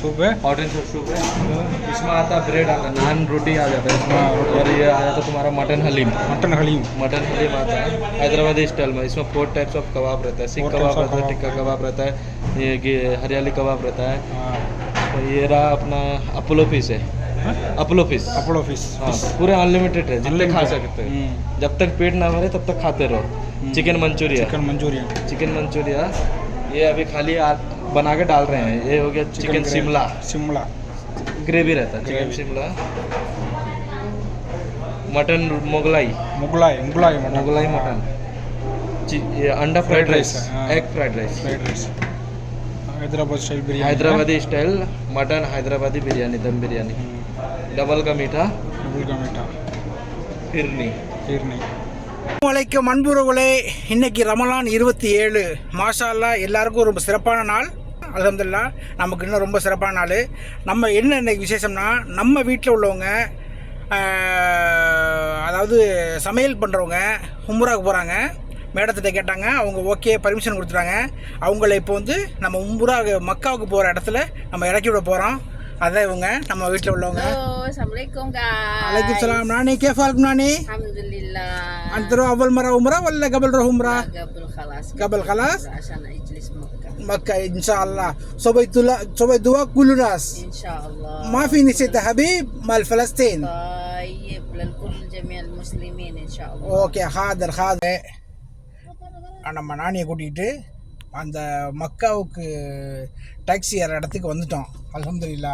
Soup है। And soup है। इसमें आता है ब्रेड आता है नान रोटी आ जाता है इसमें। और ये आ जाता है तुम्हारा mutton haleem mutton haleem mutton haleem आता है। हैदराबादी स्टाइल में इसमें फोर टाइप्स ऑफ़ कबाब रहता है। सीख कबाब रहता है टिक्का कबाब रहता है ये हरियाली कबाब रहता है। हाँ। ये रहा अपना अपोलो फ़िश है। अपोलो फ़िश अपोलो फ़िश हाँ पूरे अनलिमिटेड है जितने खा सकते हैं। हम्म। जब तक पेट ना भरे तब तक खाते रहो। Chicken Manchuria chicken Manchurian chicken Manchuria ये अभी खाली बना के डाल रहे हैं ये हो गया chicken gravy. Shimla Shimla gravy रहता है chicken Gravy. Shimla mutton Mughlai Mughlai Mughlai mutton Mughlai mutton चि- ये अंडा फ्राइड Fried राइस rice, हाँ। Egg fried rice fried rice Hyderabad style biryani Hyderabadi style mutton Hyderabadi biryani dum biryani double का मीठा double का मीठा फिरनी फिर नहीं வலைக்கும் அன்புறவுகளே இன்னைக்கு ரமலான் இருபத்தி ஏழு மாஷா அல்லாஹ் எல்லாருக்கும் ரொம்ப சிறப்பான நாள் அலமதுல்லா நமக்கு இன்னும் ரொம்ப சிறப்பான நாள். நம்ம என்ன இன்றைக்கி விசேஷம்னா நம்ம வீட்டில் உள்ளவங்க அதாவது சமையல் பண்ணுறவங்க உம்ராவுக்கு போகிறாங்க மேடத்திட்ட கேட்டாங்க அவங்க ஓகே பர்மிஷன் கொடுத்துட்டாங்க. அவங்கள இப்போ வந்து நம்ம உம்புரா மக்காவுக்கு போகிற இடத்துல நம்ம இறக்கி விட போகிறோம் அதான் இவங்க நம்ம வீட்டில் உள்ளவங்க. அலைக்கும் சலாம் நானி கேஃபா இருக்கும் நானி? அந்த அவள் மரா உம்ரா வல்ல கபல் ரஹும்ரா கபல் கலாஸ் خلاص؟ عشان اجلس مكة. مكة إن شاء الله سويت لا- سويت دعاء كل ناس ان شاء الله. ما في نسيت حبيب مال فلسطين طيب للكل جميع المسلمين ان شاء الله. ஓகே ஹாதர் ஹாதர் நம்ம நானியை கூட்டிகிட்டு அந்த மக்காவுக்கு டாக்ஸி ஏற இடத்துக்கு வந்துட்டோம் அல்ஹம்துலில்லா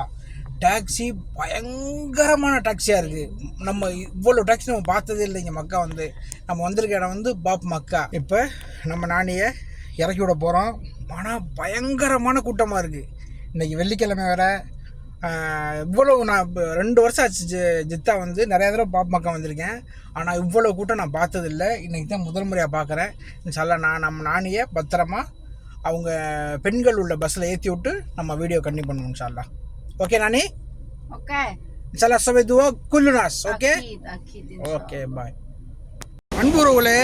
டாக்ஸி பயங்கரமான டாக்ஸியாக இருக்குது நம்ம இவ்வளோ டாக்ஸி நம்ம பார்த்ததே இல்லைங்க மக்கா வந்து நம்ம வந்திருக்க இடம் வந்து பாப் மக்கா இப்போ நம்ம நானியை இறக்கி விட போகிறோம் ஆனால் பயங்கரமான கூட்டமாக இருக்குது இன்றைக்கி வெள்ளிக்கிழமை வேறு இவ்வளோ நான் ரெண்டு வருஷம் ஆச்சு ஜி- ஜித்தா வந்து நிறைய தடவை பாப் மக்கா வந்திருக்கேன். ஆனால் இவ்வளோ கூட்டம் நான் பார்த்ததில்ல. இன்றைக்கி தான் முதல் முறையாக பார்க்குறேன் இன்ஷால்லா நான் நம்ம நானியை பத்திரமா அவங்க பெண்கள் உள்ள பஸ்ஸில் ஏற்றி விட்டு நம்ம வீடியோ கண்டினியூ பண்ணுவோம் இன்ஷால்லா ஓகே நானி? Okey. இன்ஷால்லா சபை துவா குல்லுனாஸ் ஓகே ஓகே பாய் அன்புறவுகளே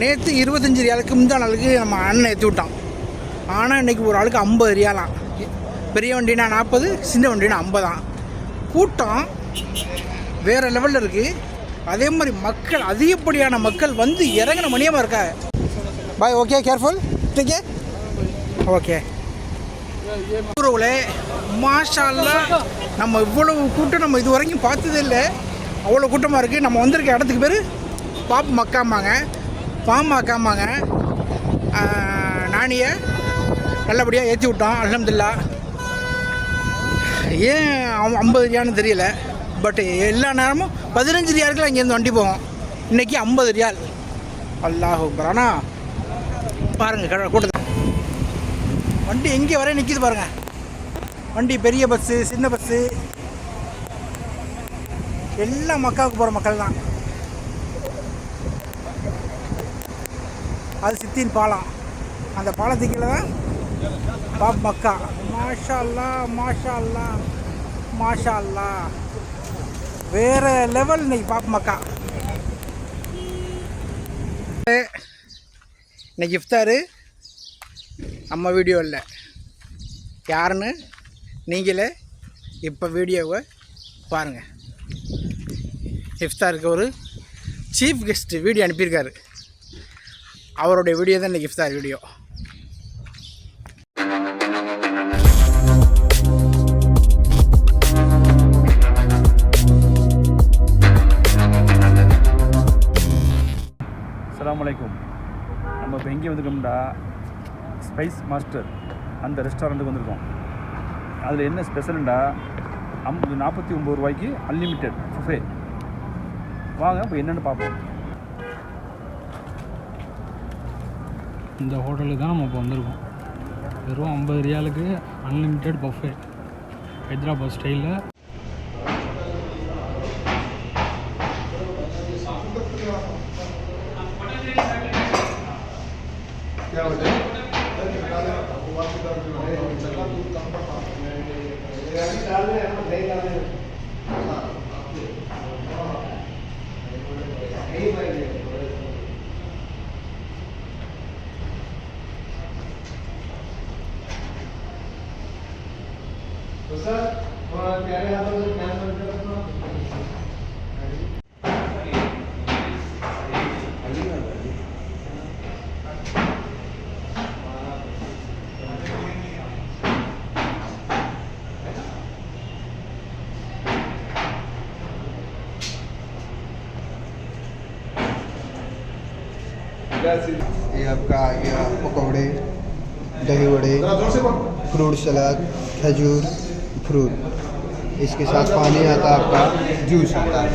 நேற்று இருபத்தஞ்சி ரியாலுக்கு முந்தான ஆளுக்கு நம்ம அண்ணன் ஏற்றி விட்டான். ஆனால் இன்னைக்கு ஒரு ஆளுக்கு ஐம்பது ரியாலாம். பெரிய வண்டினா நாற்பது சின்ன வண்டினா ஐம்பதான் கூட்டம் வேறு லெவலில் இருக்குது அதே மாதிரி மக்கள் அதிகப்படியான மக்கள் வந்து இறங்கின மணியமாக இருக்கா? Bye okay careful okay okay உறவுகளே மாஷால்லாம் நம்ம இவ்வளவு கூட்டம் நம்ம இது வரைக்கும் பார்த்ததே இல்லை. அவ்வளோ கூட்டமாக இருக்குது நம்ம வந்திருக்க இடத்துக்கு பேர் பாப் மக்காமாங்க பாம் மக்காமாங்க நாணியை நல்லபடியாக ஏற்றி விட்டோம் அலமதுல்லா ஏன் அவன் ஐம்பது ரியான்னு தெரியல. பட் எல்லா நேரமும் பதினஞ்சு ரியாலுக்குலாம் இங்கேருந்து வண்டி போவோம் இன்றைக்கி ஐம்பது ரியால். அல்லாஹ் ஆனால் பாருங்கள் கூட்டத்தில். வண்டி எங்கே வர நிற்கிது பாருங்கள் வண்டி பெரிய பஸ்ஸு சின்ன பஸ்ஸு எல்லாம் மக்காவுக்கு போகிற மக்கள் தான் அது சித்தின் பாலம். அந்த பாலத்துக்கு கீழே தான் பாப் மக்கா. மாஷா அல்லா மாஷா அல்லா மாஷா அல்லா வேற லெவல் இன்னைக்கு பாப் மக்கா. இன்னைக்கு இஃப்தாரு. நம்ம வீடியோ இல்லை. யாருன்னு நீங்களே இப்போ வீடியோவை பாருங்கள் இஃப்தாருக்கு ஒரு சீஃப் கெஸ்ட்டு வீடியோ அனுப்பியிருக்காரு. அவருடைய வீடியோ தான் இன்றைக்கி இஃப்தார் வீடியோ அஸ்ஸலாமு நம்ம இப்போ எங்கே வந்திருக்கோம்டா? ஸ்பைஸ் மாஸ்டர் அந்த ரெஸ்டாரண்ட்டுக்கு வந்திருக்கோம். அதில் என்ன ஸ்பெஷல்ண்டா அம் நாற்பத்தி ஒம்பது ரூபாய்க்கு அன்லிமிட்டெட் ஃபுஃபே வாங்க இப்போ என்னென்னு பார்ப்போம். இந்த ஹோட்டலுக்கு தான் நம்ம இப்போ வந்திருக்கோம் வெறும் ஐம்பது ரியாலுக்கு அன்லிமிட்டெட் பஃபே ஹைதராபாத் ஸ்டைலில் ये आपका आ गया पकौड़े दही वड़े फ्रूट सलाद खजूर। फ्रूट इसके साथ पानी आता है आपका जूस आता है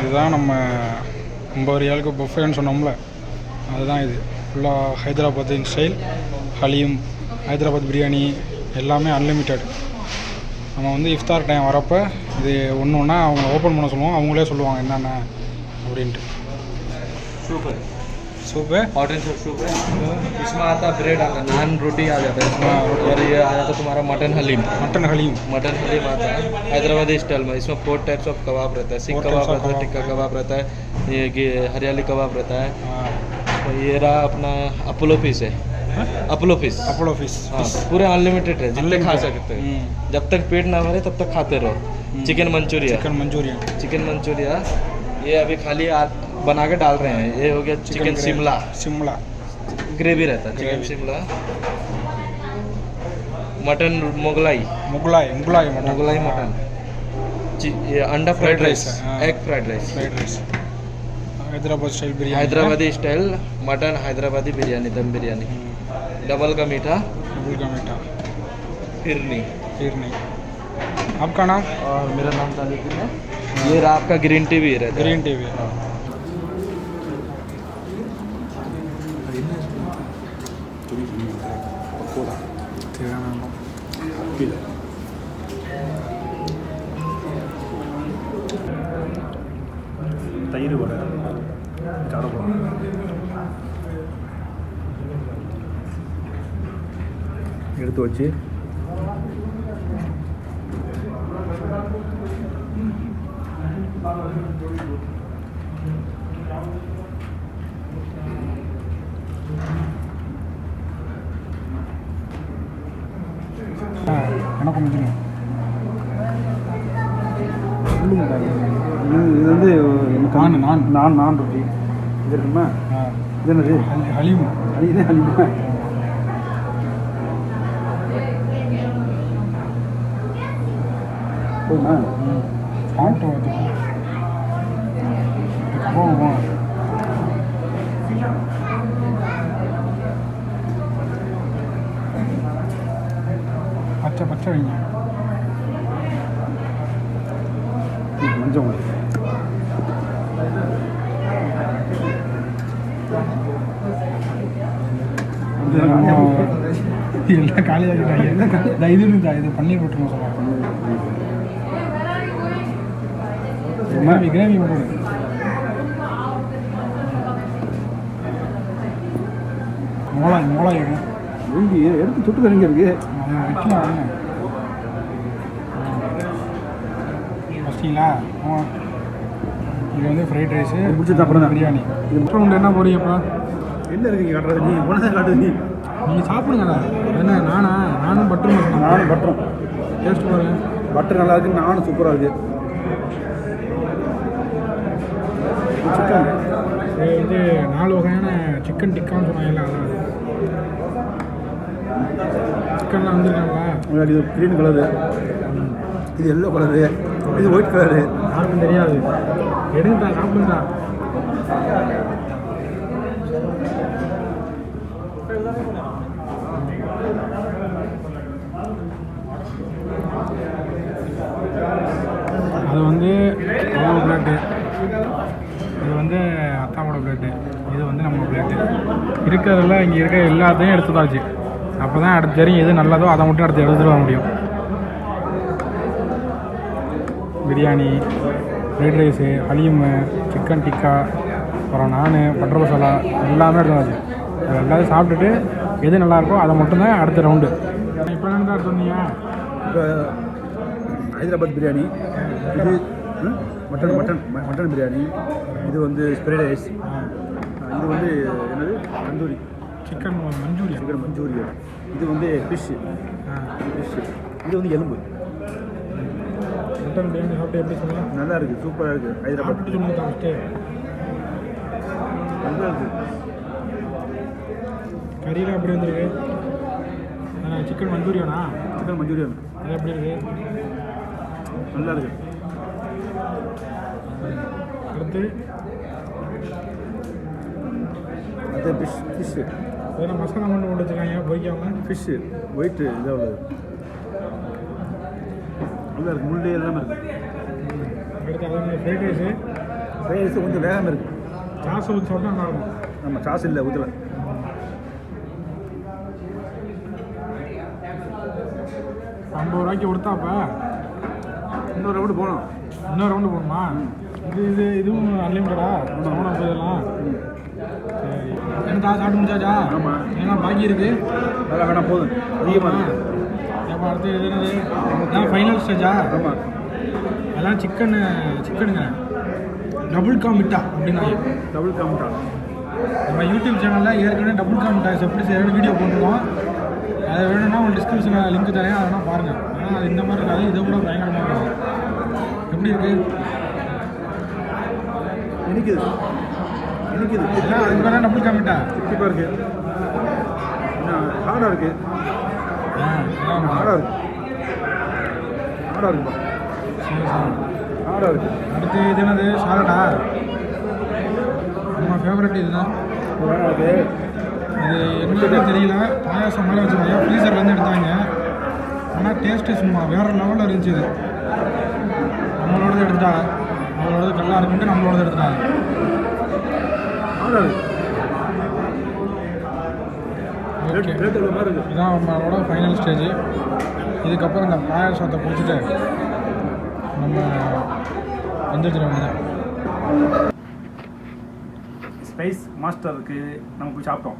இதுதான் நம்ம ஐம்பது ரியாலுக்கு பஃபேன்னு சொன்னோம்ல அதுதான் இது ஃபுல்லாக ஹைதராபாத்தின் ஸ்டைல் ஹலீம் ஹைதராபாத் பிரியாணி எல்லாமே அன்லிமிட்டெட் நம்ம வந்து இஃப்தார் டைம் வரப்போ இது ஒன்று ஒன்றா அவங்க ஓப்பன் பண்ண சொல்லுவோம் அவங்களே சொல்லுவாங்க என்னென்ன அப்படின்ட்டு सूप है? मॉडर्न सूप सूप है। इसमें आता ब्रेड आता है नान रोटी आ जाता है इसमें। और ये आ जाता है तुम्हारा mutton haleem mutton haleem mutton haleem आता है। हैदराबादी स्टाइल में इसमें फोर टाइप्स ऑफ़ कबाब रहता है। सिख कबाब रहता है टिक्का कबाब रहता है ये हरियाली कबाब रहता है। ये रहा अपना अपोलो पीस है। अपोलो फ़िश अपोलो फ़िश पूरे अनलिमिटेड है जितने खा सकते हैं। जब तक पेट ना भरे तब तक खाते रहो। Chicken Manchuria chicken Manchuria chicken Manchuria ये अभी खाली बना के डाल रहे हैं। ये हो गया चिकन शिमला शिमला ग्रेवी रहता है chicken Shimla mutton Mughlai Mughlai Mughlai mutton Mughlai mutton ये अंडा fried rice egg fried rice fried rice Hyderabad style biryani Hyderabadi style mutton Hyderabadi biryani dum biryani double का मीठा डबल का मीठा फिरनी फिरनी आपका नाम? और मेरा नाम ताजुद्दीन है। ये रात का ग्रीन टी भी रहता है ग्रीन टी भी தயிர் வடை காரப்பழம் எடுத்து வச்சு எனக்கு கொஞ்சம் இது இது வந்து நான், நான். நான் நான் ரொட்டி இது இருக்குமா இது என்னது? ஹலீம். இதே அலிமா போதுமா? வந்து போகும் பச்சை பச்சை வைங்க மஞ்சள் எல்லாம் காலியாகிட்டாங்க இந்த இது இருந்தா இது பன்னீர் கிரேவி மோளாய் வேணும் எங்கே எடுத்து தொட்டு தரங்க இருக்கு. ஃபஸ்ட்டிங்களா இது வந்து ஃப்ரைட் ரைஸு இது முடிச்சது அப்புறம் தான். பிரியாணி. இது மட்டும் என்ன போறீங்கப்பா என்ன இருக்கு காட்டுறது நீ? உனதான் காட்டுது நீ. நீங்கள் சாப்பிடுங்கடா. என்ன நானா? நானும் பட்டர் மசாலா நானும் பட்டரும் டேஸ்ட் பாருங்க பட்டர் நல்லா இருக்கு நானும் சூப்பராக இருக்கு. சிக்கன் இது வந்து நாலு வகையான சிக்கன் டிக்கான்னு சொன்னாங்கல்ல அதான் அது சிக்கன்லாம் வந்திருக்காங்களா? இது க்ரீன் கலரு இது எல்லோ கலரு இது ஒயிட் கலரு யாருக்கும் தெரியாது. எடுங்கடா சாப்பிடுங்கடா. அது வந்து பிளேட்டு இது வந்து அத்தாவோட பிளேட்டு இது வந்து நம்ம பிளேட்டு இருக்கிறதுல இங்கே இருக்க எல்லாத்தையும் எடுத்துதாச்சு அப்போ தான் அடுத்த தெரியும் எது நல்லதோ அதை மட்டும் அடுத்து எடுத்துகிட்டு வர முடியும். Biryani fried rice haleem chicken tikka அப்புறம் நான் பட்டர் மசாலா எல்லாமே எடுத்தாச்சு அது எல்லாத்தையும் சாப்பிட்டுட்டு எது நல்லா இருக்கோ அதை மட்டும்தான் அடுத்த ரவுண்டு இப்போ என்ன சொன்னீங்க? இப்போ ஹைதராபாத் பிரியாணி. இது மட்டன் மட்டன் மட்டன் பிரியாணி. இது வந்து ஸ்ப்ரைட் ரைஸ் இது வந்து என்னது? Tandoori. Chicken Manchurian chicken Manchurian இது வந்து ஃபிஷ்ஷு ஃபிஷ்ஷு இது வந்து எலும்பு. மட்டன் பிரியாணி சாப்பிட்டு எப்படி சொல்லலாம் நல்லா இருக்குது சூப்பராக இருக்குது ஹைதராபாத் சொல்லுங்க ஃபஸ்ட்டு நல்லா இருக்குது கறியில் எப்படி வந்திருக்கு? சிக்கன் மஞ்சூரியனா சிக்கன் மஞ்சூரியன் அது எப்படி இருக்கு? நல்லா இருக்குது அடுத்து அது ஃபிஷ் ஃபிஷ்ஷு அதில் மசாலா மட்டும் போட்டு வச்சுருக்காங்க பொரிக்காம ஃபிஷ்ஷு ஒயிட்டு இதாக உள்ளது நல்லா இருக்குது முள்ளு எல்லாமே இருக்குது அடுத்து அதே மாதிரி ஃப்ரைட் ரைஸு ரைஸ் கொஞ்சம் வேகாமல் இருக்குது சாஸ் ஊற்றி சாப்பிட்டா நல்லாயிருக்கும் நம்ம சாஸ் இல்லை ஊற்றல ஐம்பது ரூபாய்க்கு கொடுத்தாப்ப. இன்னொரு ரவுண்டு போகணும். இன்னொரு ரவுண்டு போகணுமா? இது இது இதுவும் அன்லிமிட்டடா சமணம் இதெல்லாம் சரி. என்னடா சாப்பிட்டு முடிச்சாச்சா ஆமாம். ஏன்னா பாக்கி இருக்கு? அதெல்லாம் வேணாம் போதும். அதிகமாக ஏப்பா அடுத்து இது என்னது? இதான் ஃபைனல் ஸ்டேஜா ஆமாம் அதெல்லாம் சிக்கனு சிக்கனுங்க. டபுள் கா மிட்டா அப்படின்னாங்க டபுள் காமிட்டா நம்ம யூடியூப் சேனலில் ஏற்கனவே டபுள் கா மிட்டாய்ஸ் எப்படி செய்யறது வீடியோ போட்டுருக்கோம். அதை வேணும்னா உங்களுக்கு டிஸ்கிரிப்ஷனில் லிங்க் தரேன். அதை வேணால் பாருங்கள் ஆனால் அது இந்த மாதிரி இருக்காது. இதை விட பயங்கரமாக இருக்கும். எப்படி இருக்குது இனிக்குது இனிக்குது எல்லாம் அதுக்கு வேணா டபுள் கா மிட்டா திட்டிப்பாக இருக்குது என்ன ஹார்டாக இருக்குது ஹார்டாக இருக்குது ஹார்டாக இருக்குப்பா ஹார்டாக இருக்குது அடுத்து இது என்னது சாலடா நம்ம ஃபேவரட் இதுதான் இது என்னன்னு தெரியல பாயாசம் மாதிரி வச்சுருக்காங்க ஃப்ரீசர்லேருந்து எடுத்தாங்க ஆனால் டேஸ்ட்டு சும்மா வேறு லெவலில் இருந்துச்சு இது நம்மளோடது எடுத்துட்டாங்க அவங்களோடது கல்லா இருக்குன்ட்டு நம்மளோடது எடுத்துட்டாங்க. இதான் நம்மளோட ஃபைனல் ஸ்டேஜ் இதுக்கப்புறம் இந்த பாயாசத்தை குடிச்சிட்டு நம்ம எந்திரிச்சிட வேண்டியதான் ஸ்பைஸ் மாஸ்டருக்கு நம்ம போய் சாப்பிட்டோம்.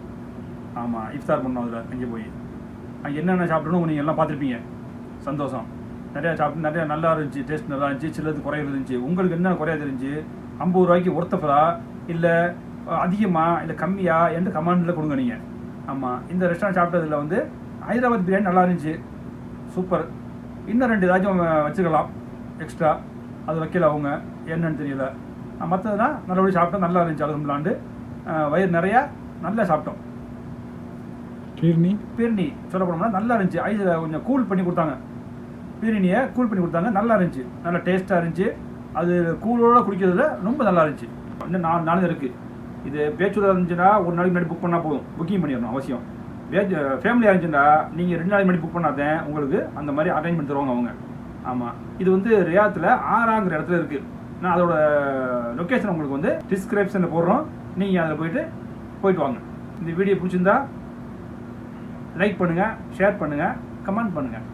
ஆமாம் இஃப்தார் பண்ணோம் அதில் அங்கே போய். அங்கே என்னென்ன சாப்பிட்டணும் நீங்கள் எல்லாம் பார்த்துருப்பீங்க. சந்தோஷம். நிறையா சாப்பிட்டு நிறையா நல்லா இருந்துச்சு டேஸ்ட் நல்லா இருந்துச்சு சிலது குறைய இருந்துச்சு. உங்களுக்கு என்ன குறையா இருந்துச்சு? ஐம்பது ரூபாய்க்கு ஒருத்தஃபரா இல்லை அதிகமாக இல்லை கம்மியா? எந்த கமாண்டில் கொடுங்க நீங்கள் ஆமாம் இந்த ரெஸ்டாரண்ட் சாப்பிட்டதில் வந்து ஹைதராபாத் பிரியாணி நல்லா இருந்துச்சு. சூப்பர். இன்னும் ரெண்டு ஏதாச்சும் வச்சுக்கலாம் எக்ஸ்ட்ரா அது வைக்கல அவங்க என்னன்னு தெரியல. மற்றதுனா நல்லபடி சாப்பிட்டோம் நல்லா இருந்துச்சு அலகம்லாண்டு. வயிறு நிறையா நல்லா சாப்பிட்டோம். கீர்னி பீரணி சொல்ல போனோம்னா நல்லா இருந்துச்சு. ஐஸ் கொஞ்சம் கூல் பண்ணி கொடுத்தாங்க. பிரியாணியை கூல் பண்ணி கொடுத்தாங்க. நல்லா இருந்துச்சு. நல்லா டேஸ்ட்டாக இருந்துச்சு. அது கூலோட குடிக்கிறதுல ரொம்ப நல்லா இருந்துச்சு. இன்னும் நாலு நாள் இருக்குது இது பேச்சூராக இருந்துச்சுன்னா ஒரு நாளைக்கு முன்னாடி புக் பண்ணால் போதும். புக்கிங் பண்ணிடணும் அவசியம். பேச் ஃபேமிலியாக இருந்துச்சுன்னா நீங்கள் ரெண்டு நாளைக்கு முன்னாடி புக் பண்ணாதேன் உங்களுக்கு அந்த மாதிரி அரேஞ்ச்மெண்ட் தருவாங்க அவங்க. ஆமாம் இது வந்து ரியாத்தில் ஆறாங்கிற இடத்துல இருக்குது நான் அதோட லொக்கேஷன் உங்களுக்கு வந்து டிஸ்கிரிப்ஷனில் போடுறோம். நீங்கள் அதில் போயிட்டு போயிட்டு வாங்க. இந்த வீடியோ பிடிச்சிருந்தா லைக் பண்ணுங்கள் ஷேர் பண்ணுங்கள் கமெண்ட் பண்ணுங்கள்